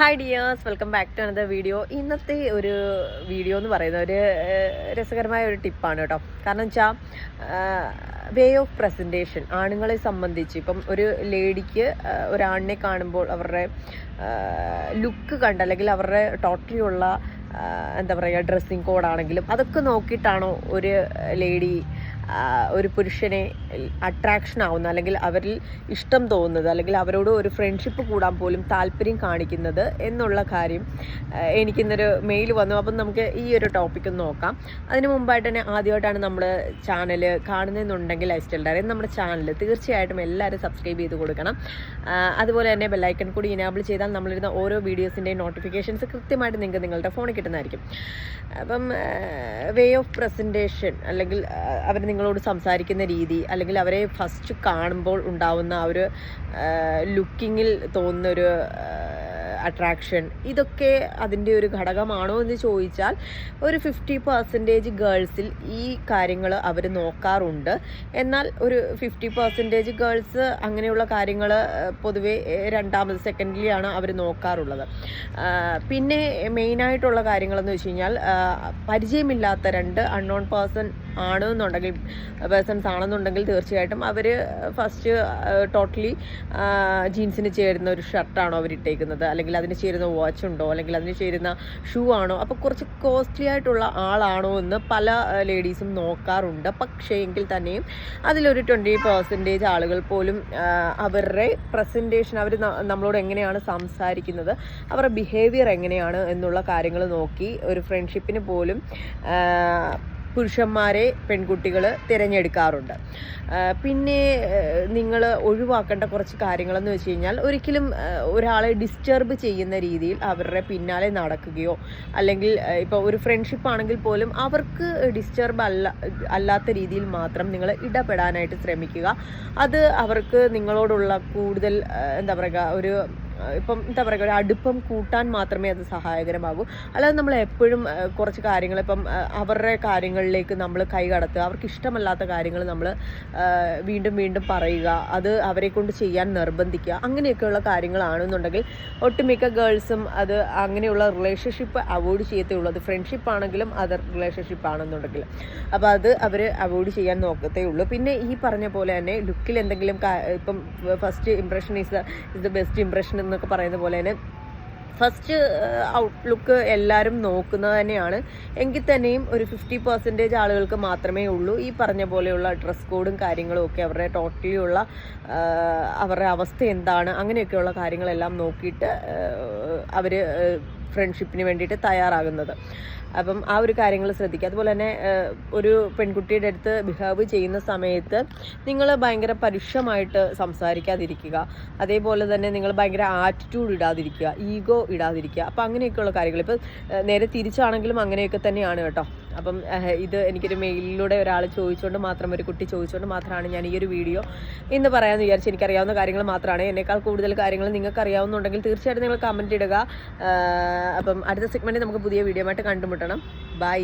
Hi dears welcome back to another video ഇന്നത്തെ ഒരു video എന്ന് പറയുന്ന ഒരു രസകരമായ ഒരു ടിപ്പാണ് കേട്ടോ. കാരണം വെച്ചാൽ വേ ഓഫ് പ്രസന്റേഷൻ ആണുങ്ങളെ സംബന്ധിച്ച്. ഇപ്പം ഒരു ലേഡിക്ക് ഒരാണിനെ കാണുമ്പോൾ അവരുടെ ലുക്ക് കണ്ട് അല്ലെങ്കിൽ അവരുടെ ടോട്ടലിയുള്ള എന്താ പറയുക ഡ്രസ്സിങ് കോഡാണെങ്കിലും അതൊക്കെ നോക്കിയിട്ടാണോ ഒരു ലേഡി ഒരു പുരുഷനെ അട്രാക്ഷൻ ആവുന്ന അല്ലെങ്കിൽ അവരിൽ ഇഷ്ടം തോന്നുന്നത് അല്ലെങ്കിൽ അവരോട് ഒരു ഫ്രണ്ട്ഷിപ്പ് കൂടാൻ പോലും താല്പര്യം കാണിക്കുന്നത് എന്നുള്ള കാര്യം എനിക്കിന്നൊരു മെയിൽ വന്നു. അപ്പം നമുക്ക് ഈ ഒരു ടോപ്പിക്ക് നോക്കാം. അതിന് മുമ്പായിട്ട് തന്നെ ആദ്യമായിട്ടാണ് നമ്മൾ ചാനൽ കാണുന്നതെന്നുണ്ടെങ്കിൽ ലൈഫ് ഡയറി നമ്മുടെ ചാനൽ തീർച്ചയായിട്ടും എല്ലാവരും സബ്സ്ക്രൈബ് ചെയ്ത് കൊടുക്കണം. അതുപോലെ തന്നെ ബെല്ലൈക്കൺ കൂടി ഇനാബിൾ ചെയ്താൽ നമ്മളിരുന്ന ഓരോ വീഡിയോസിന്റെയും നോട്ടിഫിക്കേഷൻസ് കൃത്യമായിട്ട് നിങ്ങൾക്ക് നിങ്ങളുടെ ഫോണിൽ കിട്ടുന്നതായിരിക്കും. അപ്പം വേ ഓഫ് പ്രസന്റേഷൻ അല്ലെങ്കിൽ അവർ നിങ്ങളോട് സംസാരിക്കുന്ന രീതി അല്ലെങ്കിൽ അവരെ ഫസ്റ്റ് കാണുമ്പോൾ ഉണ്ടാവുന്ന ആ ഒരു ലുക്കിങ്ങിൽ തോന്നുന്ന ഒരു അട്രാക്ഷൻ ഇതൊക്കെ അതിന്റെ ഒരു ഘടകമാണോ എന്ന് ചോദിച്ചാൽ ഒരു ഫിഫ്റ്റി പെർസെന്റേജ് ഗേൾസിൽ ഈ കാര്യങ്ങൾ അവർ നോക്കാറുണ്ട്. എന്നാൽ ഒരു ഫിഫ്റ്റി പെർസെന്റേജ് ഗേൾസ് അങ്ങനെയുള്ള കാര്യങ്ങൾ പൊതുവേ രണ്ടാമത് സെക്കൻഡിലാണ് അവർ നോക്കാറുള്ളത്. പിന്നെ മെയിനായിട്ടുള്ള കാര്യങ്ങളെന്ന് വെച്ച് കഴിഞ്ഞാൽ പരിചയമില്ലാത്ത രണ്ട് അൺനോൺ പേഴ്സൺ ആണ് എന്നുണ്ടെങ്കിൽ പേഴ്സൺസ് ആണെന്നുണ്ടെങ്കിൽ തീർച്ചയായിട്ടും അവർ ഫസ്റ്റ് ടോട്ടലി ജീൻസിന് ചേരുന്ന ഒരു ഷർട്ടാണോ അവർ ഇട്ടേക്കുന്നത്. അല്ലെങ്കിൽ അതിന് ചേരുന്ന വാച്ച് ഉണ്ടോ? അല്ലെങ്കിൽ അതിന് ചേരുന്ന ഷൂ ആണോ? അപ്പോൾ കുറച്ച് കോസ്റ്റ്ലി ആയിട്ടുള്ള ആളാണോ എന്ന് പല ലേഡീസും നോക്കാറുണ്ട്. പക്ഷേ എങ്കിൽ തന്നെയും അതിലൊരു ട്വന്റി പെർസെന്റേജ് ആളുകൾ പോലും അവരുടെ പ്രസന്റേഷൻ അവർ നമ്മളോട് എങ്ങനെയാണ് സംസാരിക്കുന്നത് അവരുടെ ബിഹേവിയർ എങ്ങനെയാണ് എന്നുള്ള കാര്യങ്ങൾ നോക്കി ഒരു ഫ്രണ്ട്ഷിപ്പിന് പോലും പുരുഷന്മാരെ പെൺകുട്ടികൾ തിരഞ്ഞെടുക്കാറുണ്ട്. പിന്നെ നിങ്ങൾ ഒഴിവാക്കേണ്ട കുറച്ച് കാര്യങ്ങളെന്ന് വെച്ച് കഴിഞ്ഞാൽ ഒരിക്കലും ഒരാളെ ഡിസ്റ്റർബ് ചെയ്യുന്ന രീതിയിൽ അവരുടെ പിന്നാലെ നടക്കുകയോ അല്ലെങ്കിൽ ഇപ്പോൾ ഒരു ഫ്രണ്ട്ഷിപ്പ് ആണെങ്കിൽ പോലും അവർക്ക് ഡിസ്റ്റർബ് അല്ല അല്ലാത്ത രീതിയിൽ മാത്രം നിങ്ങൾ ഇടപെടാനായിട്ട് ശ്രമിക്കുക. അത് അവർക്ക് നിങ്ങളോടുള്ള കൂടുതൽ എന്താ പറയുക ഒരു ഇപ്പം എന്താ പറയുക ഒരു അടുപ്പം കൂട്ടാൻ മാത്രമേ അത് സഹായകരമാകൂ. അല്ലാതെ നമ്മൾ എപ്പോഴും കുറച്ച് കാര്യങ്ങൾ ഇപ്പം അവരുടെ കാര്യങ്ങളിലേക്ക് നമ്മൾ കൈ കടത്തുക അവർക്ക് ഇഷ്ടമല്ലാത്ത കാര്യങ്ങൾ നമ്മൾ വീണ്ടും വീണ്ടും പറയുക അത് അവരെ കൊണ്ട് ചെയ്യാൻ നിർബന്ധിക്കുക അങ്ങനെയൊക്കെയുള്ള കാര്യങ്ങളാണെന്നുണ്ടെങ്കിൽ ഒട്ടുമിക്ക ഗേൾസും അത് അങ്ങനെയുള്ള റിലേഷൻഷിപ്പ് അവോയ്ഡ് ചെയ്യത്തേ അത് ഫ്രണ്ട്ഷിപ്പ് ആണെങ്കിലും അതർ റിലേഷൻഷിപ്പ് ആണെന്നുണ്ടെങ്കിൽ. അപ്പോൾ അത് അവർ അവോയ്ഡ് ചെയ്യാൻ നോക്കത്തേ ഉള്ളൂ. പിന്നെ ഈ പറഞ്ഞ പോലെ തന്നെ ലുക്കിൽ എന്തെങ്കിലും ഇപ്പം first impression is the is the best impression എന്നൊക്കെ പറയുന്ന പോലെ തന്നെ ഫസ്റ്റ് ഔട്ട്ലുക്ക് എല്ലാവരും നോക്കുന്നത് തന്നെയാണ്. എങ്കിൽ തന്നെയും ഒരു ഫിഫ്റ്റി പെർസെന്റേജ് ആളുകൾക്ക് മാത്രമേ ഉള്ളൂ. ഈ പറഞ്ഞ പോലെയുള്ള ഡ്രസ് കോഡും കാര്യങ്ങളും ഒക്കെ അവരുടെ ടോട്ടലി ഉള്ള അവരുടെ അവസ്ഥ എന്താണ്? അങ്ങനെയൊക്കെയുള്ള കാര്യങ്ങളെല്ലാം നോക്കിയിട്ട് അവർ ഫ്രണ്ട്ഷിപ്പിന് വേണ്ടിയിട്ട് തയ്യാറാകുന്നത്. അപ്പം ആ ഒരു കാര്യങ്ങൾ ശ്രദ്ധിക്കുക. അതുപോലെ തന്നെ ഒരു പെൺകുട്ടിയുടെ അടുത്ത് ബിഹേവ് ചെയ്യുന്ന സമയത്ത് നിങ്ങൾ ഭയങ്കര പരുഷമായിട്ട് സംസാരിക്കാതിരിക്കുക. അതേപോലെ തന്നെ നിങ്ങൾ ഭയങ്കര ആറ്റിറ്റ്യൂഡ് ഇടാതിരിക്കുക ഈഗോ ഇടാതിരിക്കുക. അപ്പം അങ്ങനെയൊക്കെയുള്ള കാര്യങ്ങൾ. ഇപ്പോൾ നേരെ തിരിച്ചാണെങ്കിലും അങ്ങനെയൊക്കെ തന്നെയാണ് കേട്ടോ. അപ്പം ഇത് എനിക്കൊരു മെയിലിലൂടെ ഒരാൾ ചോദിച്ചുകൊണ്ട് മാത്രം ഒരു കുട്ടി ചോദിച്ചുകൊണ്ട് മാത്രമാണ് ഞാൻ ഈ ഒരു വീഡിയോ ഇന്ന് പറയാമെന്ന് വിചാരിച്ച് എനിക്കറിയാവുന്ന കാര്യങ്ങൾ മാത്രമാണ്. എന്നേക്കാൾ കൂടുതൽ കാര്യങ്ങൾ നിങ്ങൾക്ക് അറിയാവുന്നുണ്ടെങ്കിൽ തീർച്ചയായിട്ടും നിങ്ങൾ കമന്റ് ഇടുക. അപ്പം അടുത്ത സെഗ്മെന്റ് നമുക്ക് പുതിയ വീഡിയോ ആയിട്ട് കണ്ടുമുട്ടണം. ബൈ